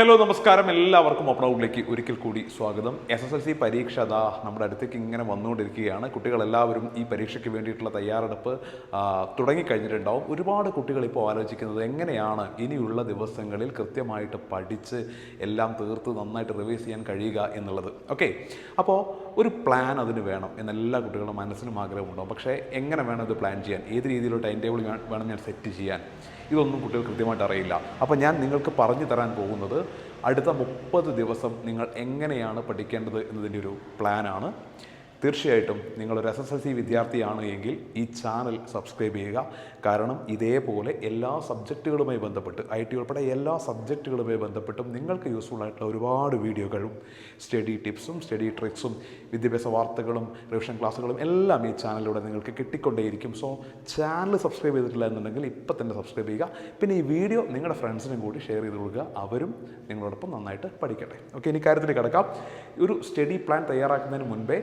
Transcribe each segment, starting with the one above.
Hello നമസ്കാരം. എല്ലാവർക്കും open ഒരിക്കൽ കൂടി സ്വാഗതം. എസ് എസ് എൽ സി പരീക്ഷ അതാ നമ്മുടെ അടുത്തേക്ക് ഇങ്ങനെ വന്നുകൊണ്ടിരിക്കുകയാണ്. കുട്ടികളെല്ലാവരും ഈ പരീക്ഷയ്ക്ക് വേണ്ടിയിട്ടുള്ള തയ്യാറെടുപ്പ് തുടങ്ങിക്കഴിഞ്ഞിട്ടുണ്ടാവും. ഒരുപാട് കുട്ടികൾ ഇപ്പോൾ ആലോചിക്കുന്നത് എങ്ങനെയാണ് ഇനിയുള്ള ദിവസങ്ങളിൽ കൃത്യമായിട്ട് പഠിച്ച് എല്ലാം തീർത്ത് നന്നായിട്ട് റിവൈസ് ചെയ്യാൻ കഴിയുക എന്നുള്ളത്. ഓക്കെ. അപ്പോൾ ഒരു പ്ലാൻ അതിന് വേണം എന്ന് എല്ലാ കുട്ടികളുടെ മനസ്സിലും ആഗ്രഹമുണ്ടാവും പക്ഷേ എങ്ങനെ വേണം ഇത് പ്ലാൻ ചെയ്യാൻ? ഏത് രീതിയിലുള്ള ടൈം ടേബിൾ വേണം ഞാൻ സെറ്റ് ചെയ്യാൻ? ഇതൊന്നും കുട്ടികൾ കൃത്യമായിട്ട് അറിയില്ല. അപ്പോൾ ഞാൻ നിങ്ങൾക്ക് പറഞ്ഞു തരാൻ പോകുന്നത് അടുത്ത മുപ്പത് ദിവസം നിങ്ങൾ എങ്ങനെയാണ് പഠിക്കേണ്ടത് എന്നതിന്റെ ഒരു പ്ലാനാണ് തീർച്ചയായിട്ടും നിങ്ങളൊരു എസ് എസ് എൽ സി വിദ്യാർത്ഥിയാണ് എങ്കിൽ ഈ ചാനൽ സബ്സ്ക്രൈബ് ചെയ്യുക. കാരണം ഇതേപോലെ എല്ലാ സബ്ജക്റ്റുകളുമായി ബന്ധപ്പെട്ട് ഐ ടി ഉൾപ്പെടെ എല്ലാ സബ്ജക്റ്റുകളുമായി ബന്ധപ്പെട്ടും നിങ്ങൾക്ക് യൂസ്ഫുൾ ആയിട്ടുള്ള ഒരുപാട് വീഡിയോകളും സ്റ്റഡി ടിപ്സും സ്റ്റഡി ട്രിക്സും വിദ്യാഭ്യാസ വാർത്തകളും റിവിഷൻ ക്ലാസ്സുകളും എല്ലാം ഈ ചാനലിലൂടെ നിങ്ങൾക്ക് കിട്ടിക്കൊണ്ടേയിരിക്കും. സോ ചാനൽ സബ്സ്ക്രൈബ് ചെയ്തിട്ടില്ല എന്നുണ്ടെങ്കിൽ ഇപ്പം തന്നെ സബ്സ്ക്രൈബ് ചെയ്യുക. പിന്നെ ഈ വീഡിയോ നിങ്ങളുടെ ഫ്രണ്ട്സിനും കൂടി ഷെയർ ചെയ്ത് കൊടുക്കുക. അവരും നിങ്ങളോടൊപ്പം നന്നായിട്ട് പഠിക്കട്ടെ. ഓക്കെ ഇനി കാര്യത്തിൽ കിടക്കാം. ഒരു സ്റ്റഡി പ്ലാൻ തയ്യാറാക്കുന്നതിന് മുൻപേ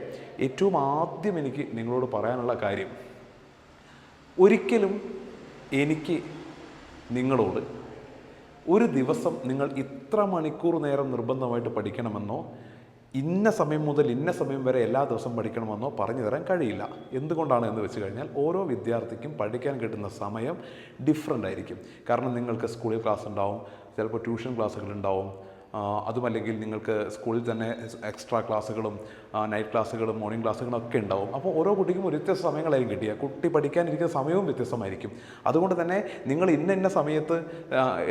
ഏറ്റവും ആദ്യം എനിക്ക് നിങ്ങളോട് പറയാനുള്ള കാര്യം ഒരിക്കലും എനിക്ക് നിങ്ങളോട് ഒരു ദിവസം നിങ്ങൾ ഇത്ര മണിക്കൂർ നേരം നിർബന്ധമായിട്ട് പഠിക്കണമെന്നോ ഇന്ന സമയം മുതൽ ഇന്ന സമയം വരെ എല്ലാ ദിവസവും പഠിക്കണമെന്നോ പറഞ്ഞു തരാൻ കഴിയില്ല. എന്തുകൊണ്ടാണ് എന്ന് വെച്ച് കഴിഞ്ഞാൽ ഓരോ വിദ്യാർത്ഥിക്കും പഠിക്കാൻ കിട്ടുന്ന സമയം ഡിഫറെന്റ് ആയിരിക്കും. കാരണം നിങ്ങൾക്ക് സ്കൂളിൽ ക്ലാസ് ഉണ്ടാവും ചിലപ്പോൾ ട്യൂഷൻ ക്ലാസ്സുകൾ ഉണ്ടാവും അതുമല്ലെങ്കിൽ നിങ്ങൾക്ക് സ്കൂളിൽ തന്നെ എക്സ്ട്രാ ക്ലാസ്സുകളും നൈറ്റ് ക്ലാസ്സുകളും മോർണിംഗ് ക്ലാസ്സുകളും ഒക്കെ ഉണ്ടാവും. അപ്പോൾ ഓരോ കുട്ടിക്കും വ്യത്യസ്ത സമയങ്ങളായിരിക്കും കിട്ടിയ. കുട്ടി പഠിക്കാനിരിക്കുന്ന സമയവും വ്യത്യസ്തമായിരിക്കും. അതുകൊണ്ട് തന്നെ നിങ്ങൾ ഇന്ന ഇന്ന സമയത്ത്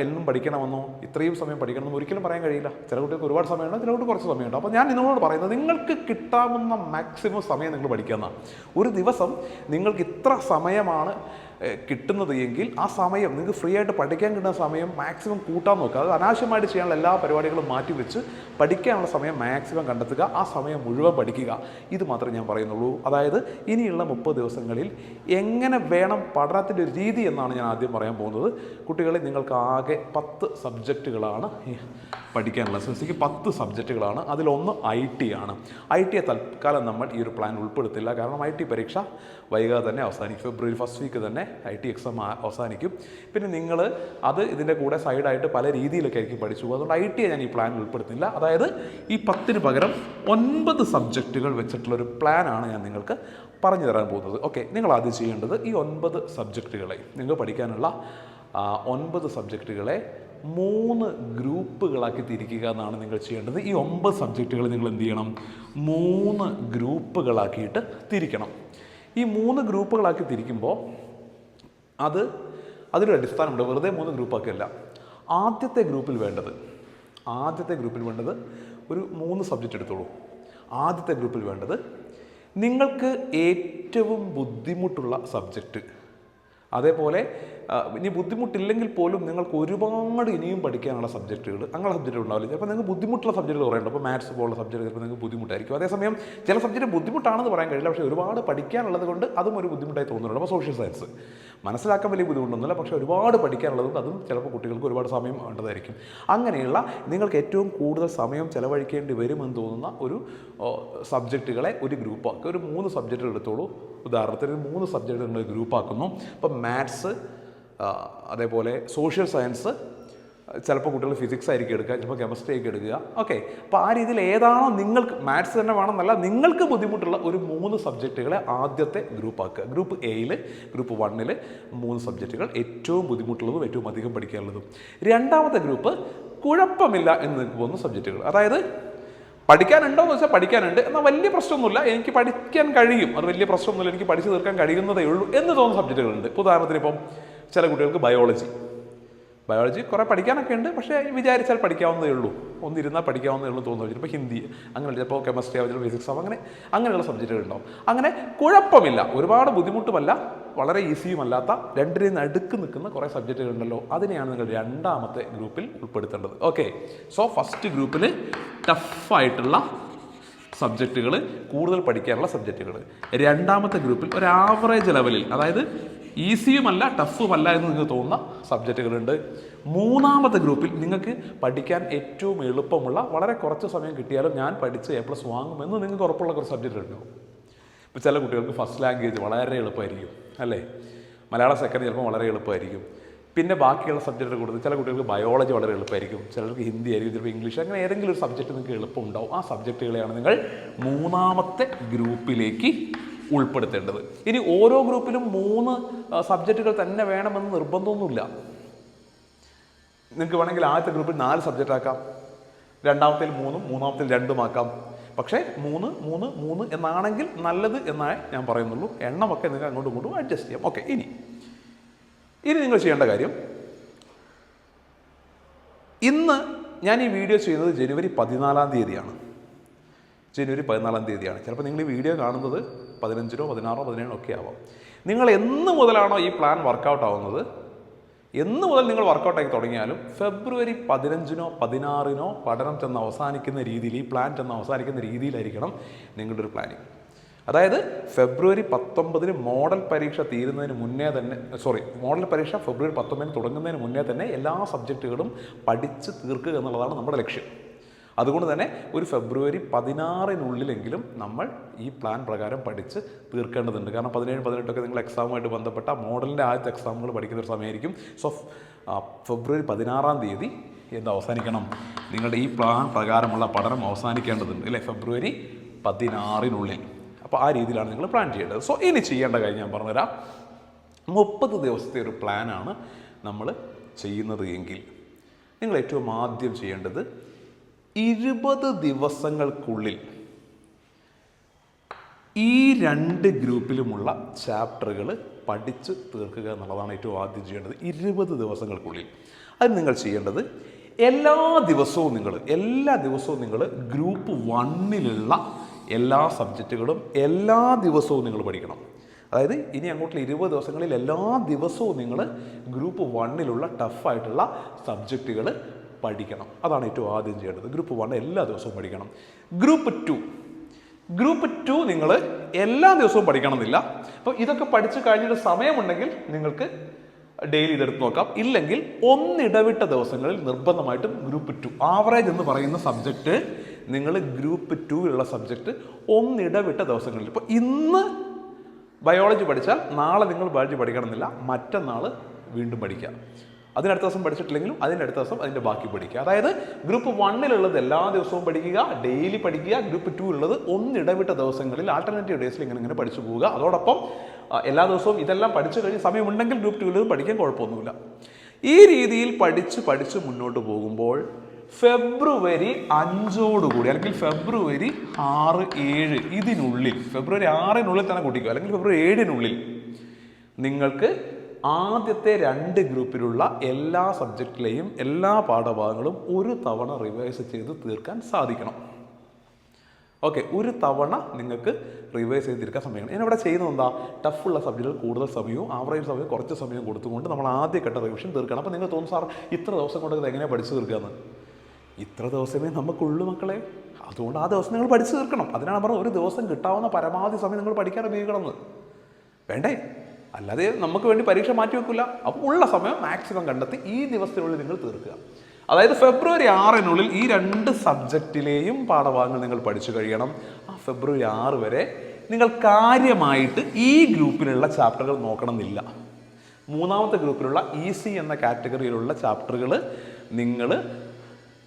എന്നും പഠിക്കണമെന്നോ ഇത്രയും സമയം പഠിക്കണമെന്നോ ഒരിക്കലും പറയാൻ കഴിയില്ല. ചില കുട്ടികൾക്ക് ഒരുപാട് സമയമുണ്ട് ചില കുട്ടി കുറച്ച് സമയമുണ്ട്. അപ്പോൾ ഞാൻ നിങ്ങളോട് പറയുന്നത് നിങ്ങൾക്ക് കിട്ടാവുന്ന മാക്സിമം സമയം നിങ്ങൾ പഠിക്കുന്ന ഒരു ദിവസം നിങ്ങൾക്ക് ഇത്ര സമയമാണ് കിട്ടുന്നത് എങ്കിൽ ആ സമയം നിങ്ങൾക്ക് ഫ്രീ ആയിട്ട് പഠിക്കാൻ കിട്ടുന്ന സമയം മാക്സിമം കൂട്ടാൻ നോക്കുക. അത് അനാവശ്യമായിട്ട് ചെയ്യാനുള്ള എല്ലാ പരിപാടികളും മാറ്റിവെച്ച് പഠിക്കാനുള്ള സമയം മാക്സിമം കണ്ടെത്തുക. ആ സമയം മുഴുവൻ പഠിക്കുക. ഇത് മാത്രമേ ഞാൻ പറയുന്നുള്ളൂ. അതായത് ഇനിയുള്ള മുപ്പത് ദിവസങ്ങളിൽ എങ്ങനെ വേണം പഠനത്തിന്റെ ഒരു രീതി എന്നാണ് ഞാൻ ആദ്യം പറയാൻ പോകുന്നത്. കുട്ടികളെ നിങ്ങൾക്ക് ആകെ പത്ത് സബ്ജക്റ്റുകളാണ് പഠിക്കാനുള്ള എസ് എൽ സിക്ക് പത്ത് സബ്ജക്റ്റുകളാണ്. അതിലൊന്ന് ഐ ടി ആണ്. ഐ ടിയെ തൽക്കാലം നമ്മൾ ഈ ഒരു പ്ലാൻ ഉൾപ്പെടുത്തില്ല. കാരണം ഐ ടി പരീക്ഷ വൈകാതെ തന്നെ അവസാനിക്കും. ഫെബ്രുവരി ഫസ്റ്റ് വീക്ക് തന്നെ ഐ ടി എക്സാം അവസാനിക്കും. പിന്നെ നിങ്ങൾ അത് ഇതിന്റെ കൂടെ സൈഡായിട്ട് പല രീതിയിലൊക്കെ ആയിരിക്കും പഠിച്ചു. അതുകൊണ്ട് ഐ ടിയെ ഞാൻ ഈ പ്ലാൻ ഉൾപ്പെടുത്തില്ല. അതായത് ഈ പത്തിന് പകരം ഒൻപത് സബ്ജക്റ്റുകൾ വെച്ചിട്ടുള്ളൊരു പ്ലാനാണ് ഞാൻ നിങ്ങൾക്ക് പറഞ്ഞു തരാൻ പോകുന്നത്. ഓക്കെ നിങ്ങൾ ആദ്യം ചെയ്യേണ്ടത് ഈ ഒൻപത് സബ്ജക്റ്റുകളെ നിങ്ങൾ പഠിക്കാനുള്ള ഒൻപത് സബ്ജക്റ്റുകളെ മൂന്ന് ഗ്രൂപ്പുകളാക്കി തിരിക്കുക എന്നാണ് നിങ്ങൾ ചെയ്യേണ്ടത്. ഈ ഒമ്പത് സബ്ജക്റ്റുകൾ നിങ്ങൾ എന്ത് ചെയ്യണം? മൂന്ന് ഗ്രൂപ്പുകളാക്കിയിട്ട് തിരിക്കണം. ഈ മൂന്ന് ഗ്രൂപ്പുകളാക്കി തിരിക്കുമ്പോൾ അത് അതിലൊരു അടിസ്ഥാനമുണ്ട്. വെറുതെ മൂന്ന് ഗ്രൂപ്പാക്കിയല്ല. ആദ്യത്തെ ഗ്രൂപ്പിൽ വേണ്ടത് ആദ്യത്തെ ഗ്രൂപ്പിൽ വേണ്ടത് ഒരു മൂന്ന് സബ്ജക്റ്റ് എടുത്തോളൂ. ആദ്യത്തെ ഗ്രൂപ്പിൽ വേണ്ടത് നിങ്ങൾക്ക് ഏറ്റവും ബുദ്ധിമുട്ടുള്ള സബ്ജക്റ്റ്. അതേപോലെ ഇനി ബുദ്ധിമുട്ടില്ലെങ്കിൽ പോലും നിങ്ങൾക്ക് ഒരുപാട് ഇനിയും പഠിക്കാനുള്ള സബ്ജക്റ്റുകൾ അങ്ങനെ സബ്ജക്റ്റുകൾ ഉണ്ടാവില്ല. ചിലപ്പോൾ നിങ്ങൾക്ക് ബുദ്ധിമുട്ടുള്ള സബ്ജക്റ്റുകൾ കുറേയുണ്ട് അപ്പോൾ മാത്സ് പോലുള്ള സബ്ജക്റ്റ് ചിലപ്പോൾ നിങ്ങൾക്ക് ബുദ്ധിമുട്ടായിരിക്കും. അതേസമയം ചില സബ്ജക്റ്റ് ബുദ്ധിമുട്ടാണെന്ന് പറയാൻ കഴിയില്ല. പക്ഷേ ഒരുപാട് പഠിക്കാനുള്ളത് കൊണ്ട് അതും ഒരു ബുദ്ധിമുട്ടായി തോന്നുന്നുണ്ട്. അപ്പോൾ സോഷ്യൽ സയൻസ് മനസ്സിലാക്കാൻ വലിയ ബുദ്ധിമുട്ടൊന്നുമില്ല. പക്ഷേ ഒരുപാട് പഠിക്കാനുള്ളത് കൊണ്ട് അതും ചിലപ്പോൾ കുട്ടികൾക്ക് ഒരുപാട് സമയം വേണ്ടതായിരിക്കും അങ്ങനെയുള്ള നിങ്ങൾക്ക് ഏറ്റവും കൂടുതൽ സമയം ചിലവഴിക്കേണ്ടി വരുമെന്ന് തോന്നുന്ന ഒരു സബ്ജക്റ്റുകളെ ഒരു ഗ്രൂപ്പാക്കുക ഒരു മൂന്ന് സബ്ജക്റ്റുകൾ എടുത്തോളൂ. ഉദാഹരണത്തിന് മൂന്ന് സബ്ജക്റ്റുകൾ നിങ്ങൾ ഗ്രൂപ്പാക്കുന്നു ഇപ്പം മാത്സ് അതേപോലെ സോഷ്യൽ സയൻസ് ചിലപ്പോൾ കുട്ടികൾ ഫിസിക്സ് ആയിരിക്കും എടുക്കുക ചിലപ്പോൾ കെമിസ്ട്രി ആയിരിക്കും എടുക്കുക. ഓക്കെ അപ്പോൾ ആ രീതിയിൽ ഏതാണോ നിങ്ങൾക്ക് മാത്സ് തന്നെ വേണമെന്നല്ല നിങ്ങൾക്ക് ബുദ്ധിമുട്ടുള്ള ഒരു മൂന്ന് സബ്ജക്റ്റുകളെ ആദ്യത്തെ ഗ്രൂപ്പ് ആക്കുക. ഗ്രൂപ്പ് എയിൽ ഗ്രൂപ്പ് വണ്ണിൽ മൂന്ന് സബ്ജക്റ്റുകൾ ഏറ്റവും ബുദ്ധിമുട്ടുള്ളതും ഏറ്റവും അധികം പഠിക്കാനുള്ളതും. രണ്ടാമത്തെ ഗ്രൂപ്പ് കുഴപ്പമില്ല എന്ന് നിങ്ങൾക്ക് പോകുന്ന സബ്ജക്റ്റുകൾ അതായത് പഠിക്കാനുണ്ടോ എന്ന് വെച്ചാൽ പഠിക്കാനുണ്ട്. എന്നാൽ വലിയ പ്രശ്നമൊന്നുമില്ല. എനിക്ക് പഠിക്കാൻ കഴിയും. അത് വലിയ പ്രശ്നമൊന്നുമില്ല. എനിക്ക് പഠിച്ചു തീർക്കാൻ കഴിയുന്നതേ ഉള്ളൂ എന്ന് തോന്നുന്ന സബ്ജക്റ്റുകളുണ്ട് ഉദാഹരണത്തിന് ഇപ്പം ചില കുട്ടികൾക്ക് ബയോളജി. ബയോളജി കുറേ പഠിക്കാനൊക്കെ ഉണ്ട് പക്ഷേ വിചാരിച്ചാൽ പഠിക്കാവുന്നതേ ഉള്ളൂ. ഒന്നിരുന്നാൽ പഠിക്കാവുന്നതേ ഉള്ളൂ തോന്നുന്നു. ചിലപ്പോൾ ഹിന്ദി അങ്ങനെ ചിലപ്പോൾ കെമിസ്ട്രി ആവും ചിലപ്പോൾ ഫിസിക്സ് ആവും അങ്ങനെ അങ്ങനെയുള്ള സബ്ജക്റ്റുകൾ ഉണ്ടാവും. അങ്ങനെ കുഴപ്പമില്ല. ഒരുപാട് ബുദ്ധിമുട്ടുമല്ല. വളരെ ഈസിയുമല്ലാത്ത രണ്ടിനും നടുക്ക് നിൽക്കുന്ന കുറേ സബ്ജക്റ്റുകൾ ഉണ്ടല്ലോ. അതിനെയാണ് നിങ്ങൾ രണ്ടാമത്തെ ഗ്രൂപ്പിൽ ഉൾപ്പെടുത്തേണ്ടത്. ഓക്കെ. സോ ഫസ്റ്റ് ഗ്രൂപ്പിൽ ടഫായിട്ടുള്ള സബ്ജക്റ്റുകൾ കൂടുതൽ പഠിക്കാനുള്ള സബ്ജക്റ്റുകൾ. രണ്ടാമത്തെ ഗ്രൂപ്പിൽ ഒരു ആവറേജ് ലെവലിൽ അതായത് ഈസിയുമല്ല ടഫുമല്ല എന്ന് നിങ്ങൾക്ക് തോന്നുന്ന സബ്ജക്റ്റുകളുണ്ട്. മൂന്നാമത്തെ ഗ്രൂപ്പിൽ നിങ്ങൾക്ക് പഠിക്കാൻ ഏറ്റവും എളുപ്പമുള്ള വളരെ കുറച്ച് സമയം കിട്ടിയാലും ഞാൻ പഠിച്ച് എ പ്ലസ് വാങ്ങുമെന്ന് നിങ്ങൾക്ക് ഉറപ്പുള്ള കുറച്ച് സബ്ജക്റ്റ് ഉണ്ടാവും ഇപ്പോൾ ചില കുട്ടികൾക്ക് ഫസ്റ്റ് ലാംഗ്വേജ് വളരെ എളുപ്പമായിരിക്കും അല്ലേ? മലയാളം സെക്കൻഡ് ചിലപ്പോൾ വളരെ എളുപ്പമായിരിക്കും. പിന്നെ ബാക്കിയുള്ള സബ്ജക്റ്റ് കൊടുത്ത് ചില കുട്ടികൾക്ക് ബയോളജി വളരെ എളുപ്പമായിരിക്കും ചിലർക്ക് ഹിന്ദി ആയിരിക്കും ചിലപ്പോൾ ഇംഗ്ലീഷ് അങ്ങനെ ഏതെങ്കിലും ഒരു സബ്ജക്റ്റ് നിങ്ങൾക്ക് എളുപ്പമുണ്ടാവും. ആ സബ്ജക്റ്റുകളെയാണ് നിങ്ങൾ മൂന്നാമത്തെ ഗ്രൂപ്പിലേക്ക് ഉൾപ്പെടുത്തേണ്ടത്. ഇനി ഓരോ ഗ്രൂപ്പിലും മൂന്ന് സബ്ജക്റ്റുകൾ തന്നെ വേണമെന്ന് നിർബന്ധമൊന്നുമില്ല. നിങ്ങൾക്ക് വേണമെങ്കിൽ ആദ്യത്തെ ഗ്രൂപ്പിൽ നാല് സബ്ജക്റ്റ് ആക്കാം. രണ്ടാമത്തേൽ മൂന്നും മൂന്നാമത്തിൽ രണ്ടും ആക്കാം. പക്ഷേ മൂന്ന് മൂന്ന് മൂന്ന് എന്നാണെങ്കിൽ നല്ലത് എന്നാണ് ഞാൻ പറയുന്നുള്ളൂ. എണ്ണമൊക്കെ നിങ്ങൾ അങ്ങോട്ടും ഇങ്ങോട്ടും അഡ്ജസ്റ്റ് ചെയ്യാം. ഓക്കെ ഇനി. ഇനി നിങ്ങൾ ചെയ്യേണ്ട കാര്യം. ഇന്ന് ഞാൻ ഈ വീഡിയോ ചെയ്യുന്നത് ജനുവരി പതിനാലാം തീയതിയാണ്. ജനുവരി പതിനാലാം തീയതിയാണ്. ചിലപ്പോൾ നിങ്ങൾ ഈ വീഡിയോ കാണുന്നത് പതിനഞ്ചിനോ പതിനാറോ പതിനേഴോ ഒക്കെ ആവാം. നിങ്ങൾ എന്ന് മുതലാണോ ഈ പ്ലാൻ വർക്കൗട്ട് ആവുന്നത്? എന്ന് മുതൽ നിങ്ങൾ വർക്കൗട്ട് ആക്കി തുടങ്ങിയാലും ഫെബ്രുവരി പതിനഞ്ചിനോ പതിനാറിനോ പഠനം ചെന്ന് അവസാനിക്കുന്ന രീതിയിൽ ഈ പ്ലാൻ ചെന്ന് അവസാനിക്കുന്ന രീതിയിലായിരിക്കണം നിങ്ങളുടെ ഒരു പ്ലാനിങ് അതായത് ഫെബ്രുവരി പത്തൊമ്പതിന് മോഡൽ പരീക്ഷ തീരുന്നതിന് മുന്നേ തന്നെ സോറി മോഡൽ പരീക്ഷ ഫെബ്രുവരി പത്തൊമ്പതിന് തുടങ്ങുന്നതിന് മുന്നേ തന്നെ എല്ലാ സബ്ജക്റ്റുകളും പഠിച്ച് തീർക്കുക എന്നുള്ളതാണ് നമ്മുടെ ലക്ഷ്യം. അതുകൊണ്ട് തന്നെ ഒരു ഫെബ്രുവരി പതിനാറിനുള്ളിലെങ്കിലും നമ്മൾ ഈ പ്ലാൻ പ്രകാരം പഠിച്ച് തീർക്കേണ്ടതുണ്ട്. കാരണം പതിനേഴ് പതിനെട്ടൊക്കെ നിങ്ങൾ എക്സാമുമായിട്ട് ബന്ധപ്പെട്ട മോഡലിന്റെ ആദ്യത്തെ എക്സാമുകൾ പഠിക്കുന്ന ഒരു സമയമായിരിക്കും. സോ ഫെബ്രുവരി പതിനാറാം തീയതി എന്ത് അവസാനിക്കണം? നിങ്ങളുടെ ഈ പ്ലാൻ പ്രകാരമുള്ള പഠനം അവസാനിക്കേണ്ടതുണ്ട് അല്ലേ? ഫെബ്രുവരി പതിനാറിനുള്ളിൽ. അപ്പോൾ ആ രീതിയിലാണ് നിങ്ങൾ പ്ലാൻ ചെയ്യേണ്ടത്. സോ ഇനി ചെയ്യേണ്ട കാര്യം ഞാൻ പറഞ്ഞുതരാം. മുപ്പത് ദിവസത്തെ ഒരു പ്ലാനാണ് നമ്മൾ ചെയ്യുന്നത് എങ്കിൽ നിങ്ങൾ ഏറ്റവും ആദ്യം ചെയ്യേണ്ടത് ഇരുപത് ദിവസങ്ങൾക്കുള്ളിൽ ഈ രണ്ട് ഗ്രൂപ്പിലുമുള്ള ചാപ്റ്ററുകൾ പഠിച്ച് തീർക്കുക എന്നുള്ളതാണ് ഏറ്റവും ആദ്യം ചെയ്യേണ്ടത്. ഇരുപത് ദിവസങ്ങൾക്കുള്ളിൽ. അത് നിങ്ങൾ ചെയ്യേണ്ടത് എല്ലാ ദിവസവും നിങ്ങൾ എല്ലാ ദിവസവും നിങ്ങൾ ഗ്രൂപ്പ് വണ്ണിലുള്ള എല്ലാ സബ്ജക്റ്റുകളും എല്ലാ ദിവസവും നിങ്ങൾ പഠിക്കണം. അതായത് ഇനി അങ്ങോട്ടുള്ള ഇരുപത് ദിവസങ്ങളിൽ എല്ലാ ദിവസവും നിങ്ങൾ ഗ്രൂപ്പ് വണ്ണിലുള്ള ടഫായിട്ടുള്ള സബ്ജക്റ്റുകൾ പഠിക്കണം. അതാണ് ഏറ്റവും ആദ്യം ചെയ്യേണ്ടത്. ഗ്രൂപ്പ് വൺ എല്ലാ ദിവസവും പഠിക്കണം. ഗ്രൂപ്പ് ടു ഗ്രൂപ്പ് ടു നിങ്ങൾ എല്ലാ ദിവസവും പഠിക്കണമെന്നില്ല. അപ്പോൾ ഇതൊക്കെ പഠിച്ചു കഴിഞ്ഞിട്ട് സമയമുണ്ടെങ്കിൽ നിങ്ങൾക്ക് ഡെയിലി ഇതെടുത്ത് നോക്കാം. ഇല്ലെങ്കിൽ ഒന്നിടവിട്ട ദിവസങ്ങളിൽ നിർബന്ധമായിട്ടും ഗ്രൂപ്പ് ടു ആവറേജ് എന്ന് പറയുന്ന സബ്ജക്റ്റ് നിങ്ങൾ ഗ്രൂപ്പ് ടുവിലുള്ള സബ്ജക്റ്റ് ഒന്നിടവിട്ട ദിവസങ്ങളിൽ. ഇപ്പോൾ ഇന്ന് ബയോളജി പഠിച്ചാൽ നാളെ നിങ്ങൾ ബയോളജി പഠിക്കണമെന്നില്ല. മറ്റന്നാൾ വീണ്ടും പഠിക്കുക. അതിനടുത്ത ദിവസം പഠിച്ചിട്ടില്ലെങ്കിലും അതിന്റെ അടുത്ത ദിവസം അതിന്റെ ബാക്കി പഠിക്കുക. അതായത് ഗ്രൂപ്പ് വണ്ണിലുള്ളത് എല്ലാ ദിവസവും പഠിക്കുക ഡെയിലി പഠിക്കുക ഗ്രൂപ്പ് ടു ഉള്ളത് ഒന്നിടവിട്ട ദിവസങ്ങളിൽ ആൾട്ടർനേറ്റീവ് ഡേയ്സിൽ ഇങ്ങനെ ഇങ്ങനെ പഠിച്ചു പോവുക. അതോടൊപ്പം എല്ലാ ദിവസവും ഇതെല്ലാം പഠിച്ചു കഴിഞ്ഞ് സമയമുണ്ടെങ്കിൽ ഗ്രൂപ്പ് ടുവിൽ പഠിക്കാൻ കുഴപ്പമൊന്നുമില്ല. ഈ രീതിയിൽ പഠിച്ച് പഠിച്ച് മുന്നോട്ട് പോകുമ്പോൾ ഫെബ്രുവരി അഞ്ചോടുകൂടി അല്ലെങ്കിൽ ഫെബ്രുവരി ആറ് ഏഴ് ഇതിനുള്ളിൽ ഫെബ്രുവരി ആറിനുള്ളിൽ തന്നെ കൂട്ടിക്കുക അല്ലെങ്കിൽ ഫെബ്രുവരി ഏഴിനുള്ളിൽ നിങ്ങൾക്ക് ആദ്യത്തെ രണ്ട് ഗ്രൂപ്പിലുള്ള എല്ലാ സബ്ജക്റ്റിലെയും എല്ലാ പാഠഭാഗങ്ങളും ഒരു തവണ റിവൈസ് ചെയ്ത് തീർക്കാൻ സാധിക്കണം. ഓക്കെ ഒരു തവണ നിങ്ങൾക്ക് റിവൈസ് ചെയ്ത് തീർക്കാൻ സമയമാണ്. ഞാൻ ഇവിടെ ചെയ്യുന്നത് എന്താ? ടഫുള്ള സബ്ജക്റ്റുകൾ കൂടുതൽ സമയവും ആവറേജ് സമയം കുറച്ച് സമയം കൊടുത്തുകൊണ്ട് നമ്മൾ ആദ്യഘട്ട റിവിഷൻ തീർക്കണം. അപ്പോൾ നിങ്ങൾ തോന്നും സാർ ഇത്ര ദിവസം കൊണ്ട് ഇത് എങ്ങനെയാണ് പഠിച്ചു തീർക്കാമെന്ന് ഇത്ര ദിവസമേ നമുക്കുള്ളൂ മക്കളെ. അതുകൊണ്ട് ആ ദിവസം നിങ്ങൾ പഠിച്ചു തീർക്കണം. അതിനാണ് പറഞ്ഞത് ഒരു ദിവസം കിട്ടാവുന്ന പരമാവധി സമയം നിങ്ങൾ പഠിക്കാൻ ഉപയോഗിക്കണമെന്ന് വേണ്ടേ? അല്ലാതെ നമുക്ക് വേണ്ടി പരീക്ഷ മാറ്റി വെക്കില്ല അപ്പോൾ ഉള്ള സമയം മാക്സിമം കണ്ടെത്തി ഈ ദിവസത്തിനുള്ളിൽ നിങ്ങൾ തീർക്കുക. അതായത് ഫെബ്രുവരി ആറിനുള്ളിൽ ഈ രണ്ട് സബ്ജക്റ്റിലെയും പാഠഭാഗങ്ങൾ നിങ്ങൾ പഠിച്ചു കഴിയണം. ആ ഫെബ്രുവരി ആറ് വരെ നിങ്ങൾ കാര്യമായിട്ട് ഈ ഗ്രൂപ്പിലുള്ള ചാപ്റ്ററുകൾ നോക്കണമെന്നില്ല. മൂന്നാമത്തെ ഗ്രൂപ്പിലുള്ള ഇ സി എന്ന കാറ്റഗറിയിലുള്ള ചാപ്റ്ററുകൾ നിങ്ങൾ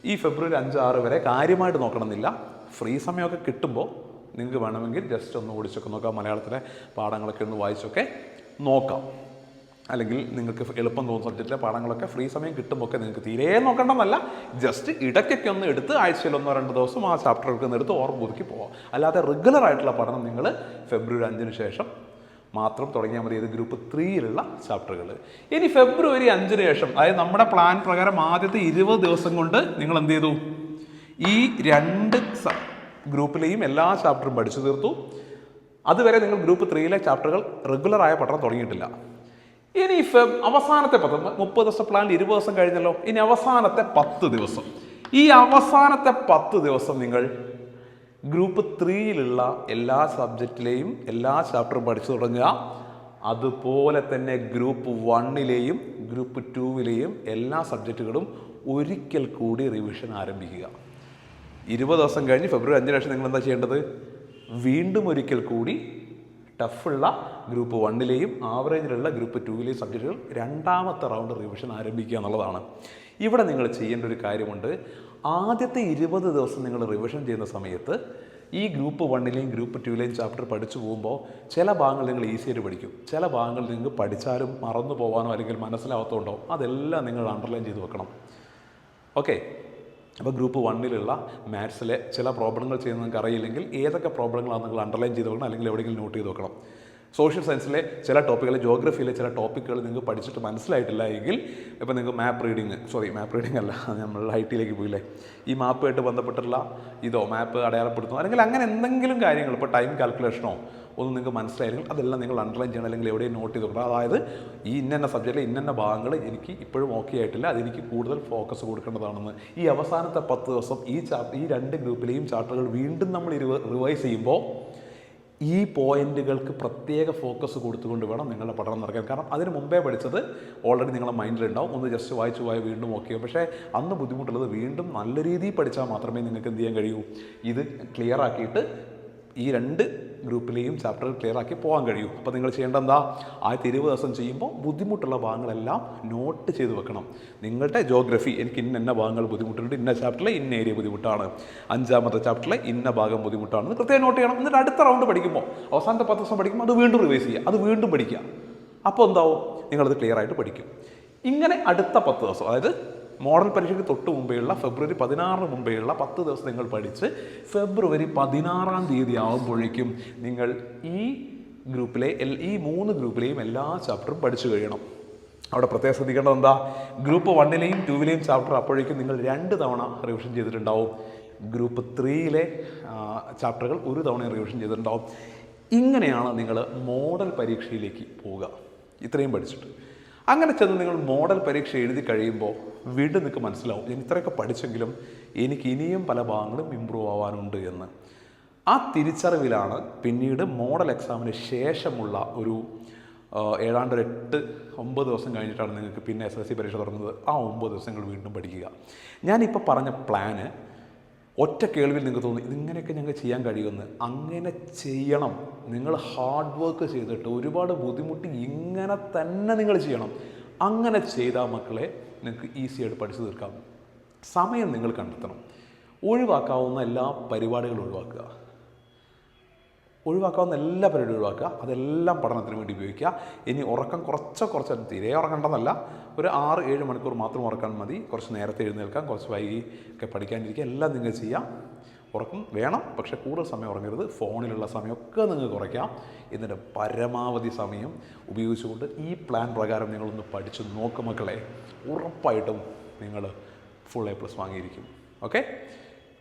ഈ ഫെബ്രുവരി അഞ്ച് ആറ് വരെ കാര്യമായിട്ട് നോക്കണമെന്നില്ല. ഫ്രീ സമയമൊക്കെ കിട്ടുമ്പോൾ നിങ്ങൾക്ക് വേണമെങ്കിൽ ജസ്റ്റ് ഒന്ന് ഓടിച്ചൊക്കെ നോക്കാം. മലയാളത്തിലെ പാഠങ്ങളൊക്കെ ഒന്ന് വായിച്ചൊക്കെ നോക്കാം. അല്ലെങ്കിൽ നിങ്ങൾക്ക് എളുപ്പം തോന്നുന്ന സബ്ജക്റ്റിലെ പാഠങ്ങളൊക്കെ ഫ്രീ സമയം കിട്ടുമ്പോൾ നിങ്ങൾക്ക് തീരെ നോക്കണമെന്നല്ല ജസ്റ്റ് ഇടയ്ക്കൊക്കെ ഒന്ന് എടുത്ത് ആഴ്ചയിൽ ഒന്നോ രണ്ടോ ദിവസം ആ ചാപ്റ്ററൊക്കെ ഒന്ന് എടുത്ത് ഓർമ്മ പുതുക്കി പോവാം. അല്ലാതെ റെഗുലർ ആയിട്ടുള്ള പഠനം നിങ്ങൾ ഫെബ്രുവരി അഞ്ചിന് ശേഷം മാത്രം തുടങ്ങിയാൽ മതി ഇത് ഗ്രൂപ്പ് ത്രീയിലുള്ള ചാപ്റ്ററുകൾ ഇനി ഫെബ്രുവരി അഞ്ചിന് ശേഷം അതായത് നമ്മുടെ പ്ലാൻ പ്രകാരം ആദ്യത്തെ ഇരുപത് ദിവസം കൊണ്ട് നിങ്ങൾ എന്ത് ചെയ്തു? ഈ രണ്ട് ഗ്രൂപ്പിലെയും എല്ലാ ചാപ്റ്ററും പഠിച്ചു തീർത്തു. അതുവരെ നിങ്ങൾ ഗ്രൂപ്പ് ത്രീയിലെ ചാപ്റ്ററുകൾ റെഗുലറായ പഠനം തുടങ്ങിയിട്ടില്ല. ഇനി ഫെബ് അവസാനത്തെ പത്ത് മുപ്പത് ദിവസം പ്ലാനിൽ ഇരുപത് ദിവസം കഴിഞ്ഞല്ലോ. ഇനി അവസാനത്തെ പത്ത് ദിവസം. ഈ അവസാനത്തെ പത്ത് ദിവസം നിങ്ങൾ ഗ്രൂപ്പ് ത്രീയിലുള്ള എല്ലാ സബ്ജക്റ്റിലെയും എല്ലാ ചാപ്റ്ററും പഠിച്ചു തുടങ്ങുക. അതുപോലെ തന്നെ ഗ്രൂപ്പ് വണ്ണിലെയും ഗ്രൂപ്പ് ടൂവിലെയും എല്ലാ സബ്ജക്റ്റുകളും ഒരിക്കൽ കൂടി റിവിഷൻ ആരംഭിക്കുക. ഇരുപത് ദിവസം കഴിഞ്ഞ് ഫെബ്രുവരി അഞ്ചിന് ശേഷം നിങ്ങൾ എന്താ ചെയ്യേണ്ടത്? വീണ്ടും ഒരിക്കൽ കൂടി ടഫുള്ള ഗ്രൂപ്പ് വണ്ണിലെയും ആവറേജിലുള്ള ഗ്രൂപ്പ് ടൂവിലെയും സബ്ജക്റ്റുകൾ രണ്ടാമത്തെ റൗണ്ട് റിവിഷൻ ആരംഭിക്കുക എന്നുള്ളതാണ്. ഇവിടെ നിങ്ങൾ ചെയ്യേണ്ട ഒരു കാര്യമുണ്ട്. ആദ്യത്തെ ഇരുപത് ദിവസം നിങ്ങൾ റിവിഷൻ ചെയ്യുന്ന സമയത്ത് ഈ ഗ്രൂപ്പ് വണ്ണിലെയും ഗ്രൂപ്പ് ടൂവിലെയും ചാപ്റ്റർ പഠിച്ചു പോകുമ്പോൾ ചില ഭാഗങ്ങൾ നിങ്ങൾ ഈസിയായിട്ട് പഠിക്കും. ചില ഭാഗങ്ങൾ നിങ്ങൾക്ക് പഠിച്ചാലും മറന്നു പോകാനോ അല്ലെങ്കിൽ മനസ്സിലാവാത്തതുണ്ടോ അതെല്ലാം നിങ്ങൾ അണ്ടർലൈൻ ചെയ്ത് വെക്കണം. ഓക്കെ അപ്പോൾ ഗ്രൂപ്പ് വണ്ണിലുള്ള മാത്സിലെ ചില പ്രോബ്ലങ്ങൾ ചെയ്യുന്ന നിങ്ങൾക്ക് അറിയില്ലെങ്കിൽ ഏതൊക്കെ പ്രോബ്ലങ്ങളാണ് നിങ്ങൾ അണ്ടർലൈൻ ചെയ്ത് വെക്കണം അല്ലെങ്കിൽ എവിടെയെങ്കിലും നോട്ട് ചെയ്ത് വെക്കണം. സോഷ്യൽ സയൻസിലെ ചില ടോപ്പിക്കുകൾ ജോഗ്രഫിയിലെ ചില ടോപ്പിക്കുകൾ നിങ്ങൾക്ക് പഠിച്ചിട്ട് മനസ്സിലായിട്ടില്ല എങ്കിൽ ഇപ്പോൾ നിങ്ങൾക്ക് map reading sorry map reading അല്ല നമ്മൾ ഐ ടിയിലേക്ക് പോയില്ലേ? ഈ മാപ്പുമായിട്ട് ബന്ധപ്പെട്ടുള്ള ഇതോ മാപ്പ് അടയാളപ്പെടുത്തുന്നു? അല്ലെങ്കിൽ അങ്ങനെ എന്തെങ്കിലും കാര്യങ്ങൾ ഇപ്പോൾ ടൈം കാൽക്കുലേഷനോ ഒന്നും നിങ്ങൾക്ക് മനസ്സിലായില്ലെങ്കിൽ അതെല്ലാം നിങ്ങൾ അണ്ടർലൈൻ ചെയ്യണം. അല്ലെങ്കിൽ എവിടെയും നോട്ട് ചെയ്ത് അതായത് ഈ ഇന്ന സബ്ജക്റ്റിലെ ഇന്ന ഭാഗങ്ങൾ എനിക്ക് ഇപ്പോഴും ഓക്കെ ആയിട്ടില്ല. അതെനിക്ക് കൂടുതൽ ഫോക്കസ് കൊടുക്കേണ്ടതാണെന്ന്. ഈ അവസാനത്തെ പത്ത് ദിവസം ഈ ചാപ്റ്റർ ഈ രണ്ട് ഗ്രൂപ്പിലെയും ചാപ്റ്ററുകൾ വീണ്ടും നമ്മൾ റിവൈസ് ചെയ്യുമ്പോൾ ഈ പോയിന്റുകൾക്ക് പ്രത്യേക ഫോക്കസ് കൊടുത്തുകൊണ്ട് വേണം നിങ്ങളുടെ പഠനം നടക്കാൻ. കാരണം അതിന് മുമ്പേ പഠിച്ചത് ഓൾറെഡി നിങ്ങളുടെ മൈൻഡിലുണ്ടാവും ഒന്ന് ജസ്റ്റ് വായിച്ചു പോയാൽ വീണ്ടും ഓക്കെ പക്ഷേ അന്ന് ബുദ്ധിമുട്ടുള്ളത് വീണ്ടും നല്ല രീതിയിൽ പഠിച്ചാൽ മാത്രമേ നിങ്ങൾക്ക് എന്ത് ചെയ്യാൻ കഴിയൂ? ഇത് ക്ലിയർ ആക്കിയിട്ട് ഈ രണ്ട് ഗ്രൂപ്പിലെയും ചാപ്റ്റർ ക്ലിയർ ആക്കി പോകാൻ കഴിയും. അപ്പോൾ നിങ്ങൾ ചെയ്യേണ്ട എന്താ ആദ്യത്തെ ഇരുപത് ദിവസം ചെയ്യുമ്പോൾ ബുദ്ധിമുട്ടുള്ള ഭാഗങ്ങളെല്ലാം നോട്ട് ചെയ്ത് വെക്കണം. നിങ്ങളുടെ ജോഗ്രഫി എനിക്ക് ഇന്ന ഇന്ന ഭാഗങ്ങൾ ബുദ്ധിമുട്ടുണ്ട് ഇന്ന ചാപ്റ്ററിലെ ഇന്ന ഏരിയ ബുദ്ധിമുട്ടാണ്. അഞ്ചാമത്തെ ചാപ്റ്ററിലെ ഇന്ന ഭാഗം ബുദ്ധിമുട്ടാണ് കൃത്യമായി നോട്ട് ചെയ്യണം. എന്നിട്ട് അടുത്ത റൗണ്ട് പഠിക്കുമ്പോൾ അവസാനത്തെ പത്ത് ദിവസം പഠിക്കുമ്പോൾ അത് വീണ്ടും റിവൈസ് ചെയ്യുക. അത് വീണ്ടും പഠിക്കുക. അപ്പോൾ എന്താവും? നിങ്ങളത് ക്ലിയർ ആയിട്ട് പഠിക്കും. ഇങ്ങനെ അടുത്ത പത്ത് ദിവസം അതായത് മോഡൽ പരീക്ഷയ്ക്ക് തൊട്ട് മുമ്പെയുള്ള ഫെബ്രുവരി പതിനാറിന് മുമ്പെയുള്ള പത്ത് ദിവസം നിങ്ങൾ പഠിച്ച് ഫെബ്രുവരി പതിനാറാം തീയതി ആകുമ്പോഴേക്കും നിങ്ങൾ ഈ ഗ്രൂപ്പിലെ എൽ ഈ മൂന്ന് ഗ്രൂപ്പിലെയും എല്ലാ ചാപ്റ്ററും പഠിച്ചു കഴിയണം. അവിടെ പ്രത്യേകം ശ്രദ്ധിക്കേണ്ടത് എന്താ? ഗ്രൂപ്പ് വണ്ണിലെയും ടൂവിലെയും ചാപ്റ്റർ അപ്പോഴേക്കും നിങ്ങൾ രണ്ട് തവണ റിവിഷൻ ചെയ്തിട്ടുണ്ടാവും. ഗ്രൂപ്പ് ത്രീയിലെ ചാപ്റ്ററുകൾ ഒരു തവണ റിവിഷൻ ചെയ്തിട്ടുണ്ടാവും. ഇങ്ങനെയാണ് നിങ്ങൾ മോഡൽ പരീക്ഷയിലേക്ക് പോവുക. ഇത്രയും പഠിച്ചിട്ട്. അങ്ങനെ ചെന്ന് നിങ്ങൾ മോഡൽ പരീക്ഷ എഴുതി കഴിയുമ്പോൾ വീണ്ടും നിങ്ങൾക്ക് മനസ്സിലാവും. ഞാൻ ഇത്രയൊക്കെ പഠിച്ചെങ്കിലും എനിക്ക് ഇനിയും പല ഭാഗങ്ങളും ഇമ്പ്രൂവ് ആവാനുണ്ട് എന്ന്. ആ തിരിച്ചറിവിലാണ് പിന്നീട് മോഡൽ എക്സാമിന് ശേഷമുള്ള ഒരു ഏതാണ്ട് ഒരു എട്ട് ഒമ്പത് ദിവസം കഴിഞ്ഞിട്ടാണ് നിങ്ങൾക്ക് പിന്നെ എസ് എസ് സി പരീക്ഷ തുടങ്ങുന്നത് ആ ഒമ്പത് ദിവസങ്ങൾ വീണ്ടും പഠിക്കുക. ഞാനിപ്പോൾ പറഞ്ഞ പ്ലാന് ഒറ്റ കേൾവിൽ നിങ്ങൾക്ക് തോന്നി ഇതിങ്ങനെയൊക്കെ ഞങ്ങൾക്ക് ചെയ്യാൻ കഴിയുമെന്ന്. അങ്ങനെ ചെയ്യണം. നിങ്ങൾ ഹാർഡ് വർക്ക് ചെയ്തിട്ട് ഒരുപാട് ബുദ്ധിമുട്ടി ഇങ്ങനെ തന്നെ നിങ്ങൾ ചെയ്യണം. അങ്ങനെ ചെയ്താൽ മക്കളെ നിങ്ങൾക്ക് ഈസി ആയിട്ട് പഠിച്ചു തീർക്കാം. സമയം നിങ്ങൾ കണ്ടെത്തണം. ഒഴിവാക്കാവുന്ന എല്ലാ പരിപാടികളും ഒഴിവാക്കുക. ഒഴിവാക്കാവുന്ന എല്ലാ പരിപാടിയും ഒഴിവാക്കുക. അതെല്ലാം പഠനത്തിന് വേണ്ടി ഉപയോഗിക്കുക. ഇനി ഉറക്കം കുറച്ച് കുറച്ച് തീരെ ഉറക്കണ്ടെന്നല്ല ഒരു ആറ് ഏഴ് മണിക്കൂർ മാത്രം ഉറക്കാൻ മതി. കുറച്ച് നേരത്തെ എഴുന്നേൽക്കാം കുറച്ച് വൈകി ഒക്കെ പഠിക്കാനിരിക്കുക. എല്ലാം നിങ്ങൾ ചെയ്യാം. ഉറക്കം. വേണം. പക്ഷെ കൂടുതൽ സമയം ഉറങ്ങരുത്. ഫോണിലുള്ള സമയമൊക്കെ നിങ്ങൾ കുറയ്ക്കാം. എന്നിട്ട് പരമാവധി സമയം ഉപയോഗിച്ചുകൊണ്ട് ഈ പ്ലാൻ പ്രകാരം നിങ്ങളൊന്ന് പഠിച്ച് നോക്കും മക്കളെ. ഉറപ്പായിട്ടും നിങ്ങൾ ഫുൾ എ പ്ലസ് വാങ്ങിയിരിക്കും. ഓക്കെ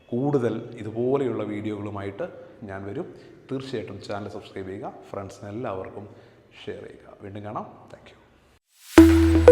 കൂടുതൽ ഇതുപോലെയുള്ള വീഡിയോകളുമായിട്ട് ഞാൻ വരും. തീർച്ചയായിട്ടും ചാനൽ സബ്സ്ക്രൈബ് ചെയ്യുക. ഫ്രണ്ട്സിനെല്ലാവർക്കും ഷെയർ ചെയ്യുക. വീണ്ടും കാണാം. താങ്ക്